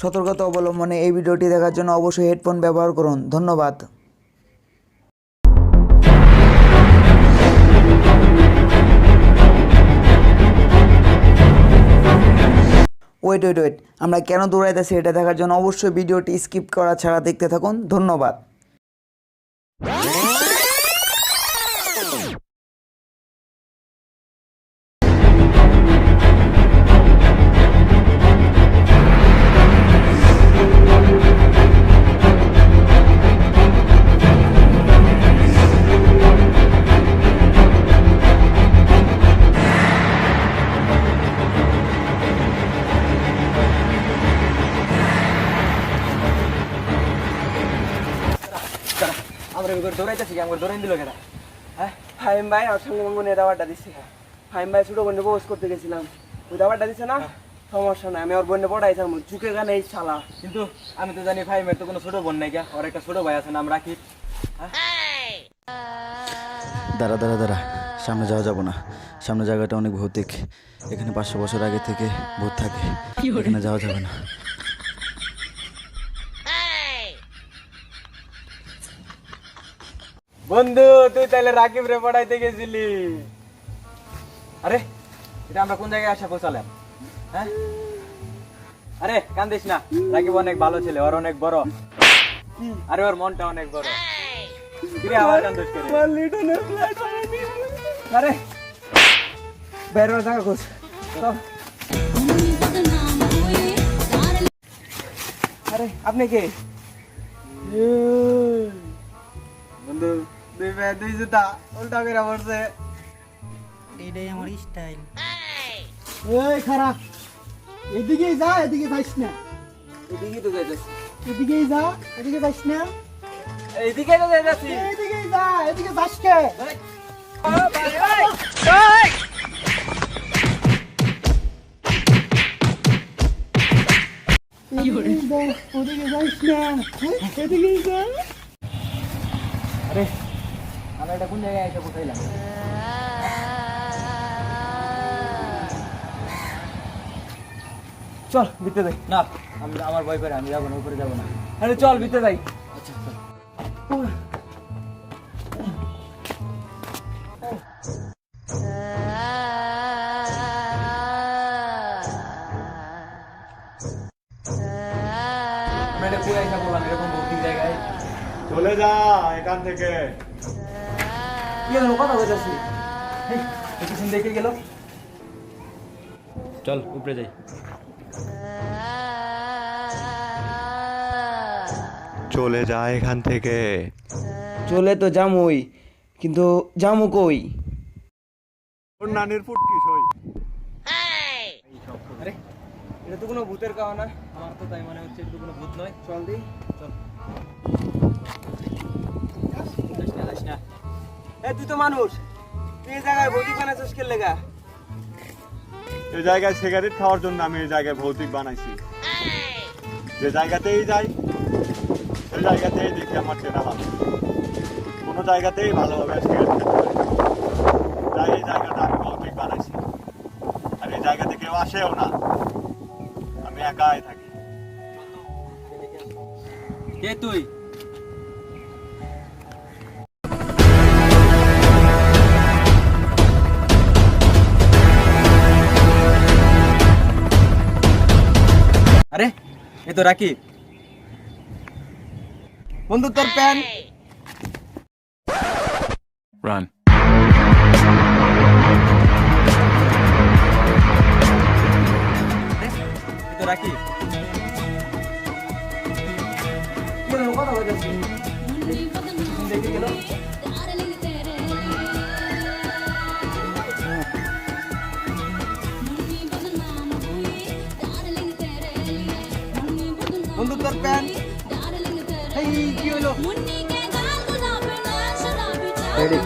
সতর্কতা অবলম্বনে এই ভিডিওটি দেখার জন্য অবশ্যই হেডফোন ব্যবহার করুন। ধন্যবাদ। ওয়েট ওয়েট ওয়েট আমরা কেন দৌড়াইতেছি এটা দেখার জন্য অবশ্যই ভিডিওটি স্কিপ করা ছাড়া দেখতে থাকুন। ধন্যবাদ। আমরা এবার দৌড়াইতেছি কি? আমার দৌড়াই দিল কেনা হ্যাঁ? ফাইম ভাই আমার সঙ্গে মনে দাবারটা দিচ্ছে ফাইম ভাই ছোট বোনে বস করতে গেছিলাম। ওই দাবারটা দিচ্ছে না? সমস্যা নাই আমি ওর বোনে পড়াইছিলাম ঝুঁকে গেলে এই শালা। কিন্তু আমি তো জানি ভাই তো কোনো ছোট বোন নাই গা ওর একটা ছোট ভাই আছে নাম রাখি দাঁড়া দাঁড়া দাঁড়া। সামনে যাওয়া যাব না। সামনে জায়গাটা অনেক ভৌতিক। এখানে পাঁচশো বছর আগে থেকে ভূত থাকে। এখানে যাওয়া যাবে না। বন্ধু, তুই তাহলে রাকিব রে পড়াইতে গেছিলি। আরে, এটা আমরা কোন জায়গায় আসা পৌঁছালাম? হ্যাঁ? আরে, কান্দিস না। রাকিব অনেক ভালো ছেলে, ওর অনেক বড়। আরে, ওর মনটা অনেক বড়। কিরে আবার কান্দিস করে। আরে বেরোর জায়গা খোঁজ আরে, আপনি কে? দুই দুই জুতা উল্টা করে পড়ছে। এটাই আমার স্টাইল এই খারাপ। এদিকেই যা এদিকে যাইস না। এদিকে তো যাইতেছি। এদিকেই যা এদিকে যাইস না। এইদিকে তো যাইতেছি। এদিকেই যা এদিকে যাস কে? ওদিকে যাইস না। এদিকেই যা। আরে আমরা এটা কোন জায়গায় এসে পৌঁছাইলাম চল ভিতরে যাই। না আমি আমার ভয় করে আমি যাব না উপরে যাব না। আরে চল ভিতরে যাই। আচ্ছা চলে যা এখান থেকে। কি হলো কথা বলতেছি কিছু দেখে গেল। চল উপরে যাই। চলে যা এখান থেকে। চলে তো জামুই কিন্তু জামু কই? ওর নানির ফুটকি সই আরে এটা তো কোনো ভূতের কারণ না। আমার তো তাই মনে হচ্ছে এটা তো কোনো ভূত নয়। চল দি চল। এ তুই তো মানুষ। তুই এই জায়গায় ভৌতিক বানাইছিস কে লেগা? এই জায়গায় সিগারেট খাওয়ার জন্য আমি এই জায়গায় ভৌতিক বানাইছি। যে জায়গাতেই যাই সেই জায়গাতেই দেখি আমার চেনা ভালো। কোনো জায়গাতেই ভালোভাবে সিগারেট খেতে পারি তাই এই জায়গাটা আমি ভৌতিক বানাইছি। আর এই জায়গাতে কেউ আসেও না। আমি একাই থাকি। কে তুই? আরে এ তো রাকিব। বন্ধু তোর প্যান। রান এ তো রাকিব। কথা বলতেছিস দেখে। গেল বন্ধু তোর প্যান এই কি হলো আরে